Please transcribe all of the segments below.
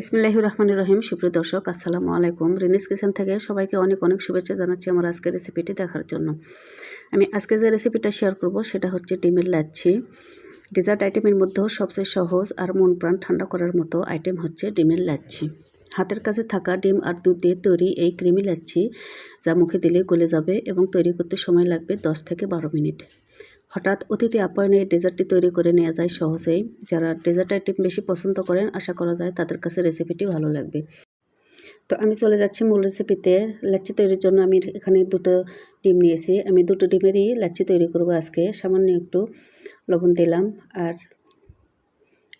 ইসমিল্লাহ রহমান রহিম। সুপ্রিয় দর্শক, আসসালামু আলাইকুম। রিনিস কিচেন থেকে সবাইকে অনেক অনেক শুভেচ্ছা জানাচ্ছি আমার আজকের রেসিপিটি দেখার জন্য। আমি আজকে যে রেসিপিটা শেয়ার করব সেটা হচ্ছে ডিমের লাচ্ছি। ডেজার্ট আইটেমের মধ্যেও সবচেয়ে সহজ আর মন প্রাণ ঠান্ডা করার মতো আইটেম হচ্ছে ডিমের লাচ্ছি। হাতের কাছে থাকা ডিম আর দুধ দিয়ে তৈরি এই ক্রিমি লাচ্ছি যা মুখে দিলে গলে যাবে এবং তৈরি করতে সময় লাগবে দশ থেকে বারো মিনিট। হঠাৎ অতিথি আপ্যায়নে এই ডেজার্টটি তৈরি করে নেওয়া যায় সহজেই। যারা ডেজার্ট আইটেম বেশি পছন্দ করেন, আশা করা যায় তাদের কাছে রেসিপিটি ভালো লাগবে। তো আমি চলে যাচ্ছি মূল রেসিপিতে। লাচ্ছি তৈরির জন্য আমি এখানে দুটো ডিম নিয়েছি। আমি দুটো ডিমেরই লাচ্ছি তৈরি করব আজকে। সামান্য একটু লবণ দিলাম আর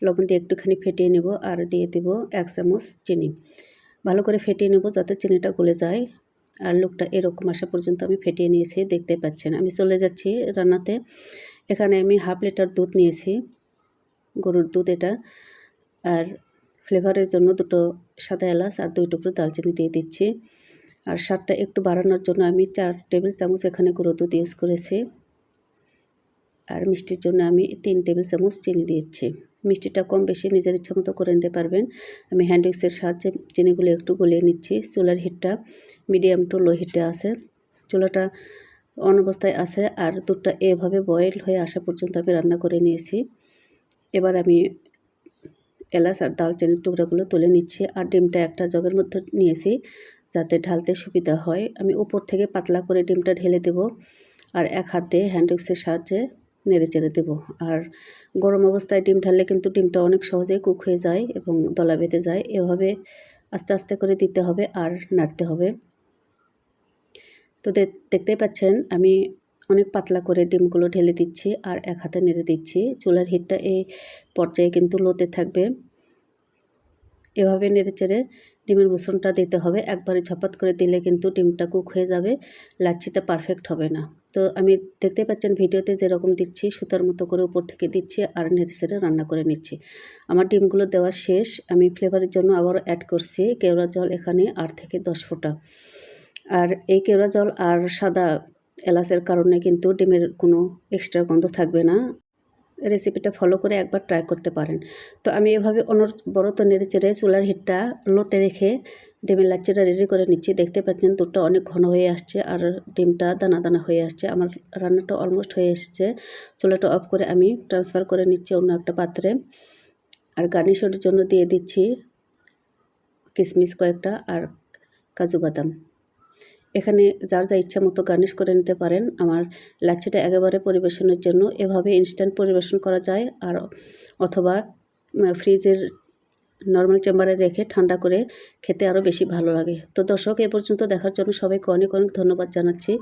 লবণ দিয়ে একটুখানি ফেটিয়ে নেব আর দিয়ে দেব এক চামচ চিনি। ভালো করে ফেটিয়ে নেব যাতে চিনিটা গলে যায়। আর লোকটা এরকম আসা পর্যন্ত আমি ফেটিয়ে নিয়েছি, দেখতে পাচ্ছেন। আমি চলে যাচ্ছি রান্নাতে। এখানে আমি হাফ লিটার দুধ নিয়েছি, গরুর দুধ এটা। আর ফ্লেভারের জন্য দুটো সাদা এলাচ আর দুই টুকরো দালচিনি দিয়ে দিচ্ছি। আর স্বাদটা একটু বাড়ানোর জন্য আমি চার টেবিল চামচ এখানে গুঁড়ো দুধ ইউজ করেছি। আর মিষ্টির জন্য আমি তিন টেবিল চামচ চিনি দিচ্ছি। মিষ্টিটা কম বেশি নিজের ইচ্ছা মতো করে নিতে পারবেন। আমি হ্যান্ড উইক্সের সাহায্যে চিনিগুলো একটু গলিয়ে নিচ্ছি। চুলার হিটটা মিডিয়াম টু লো হিটে আছে। চুলাটা অন অবস্থায় আছে আর দুধটা এভাবে বয়েল হয়ে আসা পর্যন্ত আমি রান্না করে নিয়েছি। এবার আমি এলাচ আর দালচিনির টুকরাগুলো তুলে নিচ্ছি আর ডিমটা একটা জগের মধ্যে নিয়েছি যাতে ঢালতে সুবিধা হয়। আমি উপর থেকে পাতলা করে ডিমটা ঢেলে দেব। আর এক হাতে হ্যান্ড উইক্সের সাহায্যে নেড়ে চেড়ে দেবো। আর গরম অবস্থায় ডিম ঢাললে কিন্তু ডিমটা অনেক সহজেই কুক হয়ে যায় এবং দলা বেঁধে যায়। এভাবে আস্তে আস্তে করে দিতে হবে আর নাড়তে হবে। তো দেখতেই পাচ্ছেন, আমি অনেক পাতলা করে ডিমগুলো ঢেলে দিচ্ছি আর এক হাতে নেড়ে দিচ্ছি। চুলার হিটটা এই পর্যায়ে কিন্তু লোতে থাকবে। এভাবে নেড়ে চেড়ে ডিমের মিশ্রণটা দিতে হবে। একবারে ঝপাত করে দিলে কিন্তু ডিমটা কুক হয়ে যাবে, লাচ্ছিটা পারফেক্ট হবে না। তো আমি দেখতে পাচ্ছেন ভিডিওতে যেরকম দিচ্ছি, সুতার মতো করে উপর থেকে দিচ্ছি আর নেড়ে সেড়ে রান্না করে নিচ্ছি। আমার ডিমগুলো দেওয়া শেষ। আমি ফ্লেভারের জন্য আবারও অ্যাড করছি কেওড়া জল এখানে আট থেকে দশ ফোঁটা। আর এই কেওড়া জল আর সাদা এলাচের কারণে কিন্তু ডিমের কোনো এক্সট্রা গন্ধ থাকবে না। রেসিপিটা ফলো করে একবার ট্রাই করতে পারেন। তো আমি এভাবে অনর অনবরত নেড়ে চেড়ে চুলার হিটটা লোতে রেখে ডিমের লাচ্চিটা রেডি করে নিচ্ছি। দেখতে পাচ্ছেন দুধটা অনেক ঘন হয়ে আসছে আর ডিমটা দানা দানা হয়ে আসছে। আমার রান্নাটা অলমোস্ট হয়ে এসছে। চুলাটা অফ করে আমি ট্রান্সফার করে নিচ্ছি অন্য একটা পাত্রে। আর গার্নিশের জন্য দিয়ে দিচ্ছি কিশমিশ কয়েকটা আর কাজু বাদাম। এখানে যার যা ইচ্ছা মতো গার্নিশ করে নিতে পারেন। আমার লাচ্ছিটা একেবারে পরিবেশনের জন্য এভাবে ইনস্ট্যান্ট পরিবেশন করা যায়। আর অথবা ফ্রিজের নর্মাল চেম্বারে রেখে ঠান্ডা করে খেতে আরও বেশি ভালো লাগে। তো দর্শক, এ পর্যন্ত দেখার জন্য সবাইকে অনেক অনেক ধন্যবাদ জানাচ্ছি।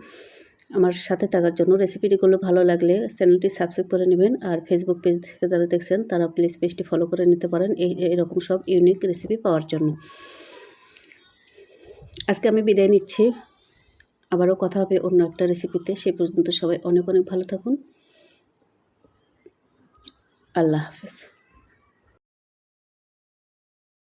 আমার সাথে থাকার জন্য রেসিপিটিগুলো ভালো লাগলে চ্যানেলটি সাবস্ক্রাইব করে নেবেন। আর ফেসবুক পেজ থেকে যারা দেখছেন, তারা প্লিজ পেজটি ফলো করে নিতে পারেন। এই, এরকম সব ইউনিক রেসিপি পাওয়ার জন্য। আজকে আমি বিদায় নিচ্ছি। আবারও কথা হবে অন্য একটা রেসিপিতে সেই পর্যন্ত সবাই অনেক অনেক ভালো থাকুন। আল্লাহ হাফেজ।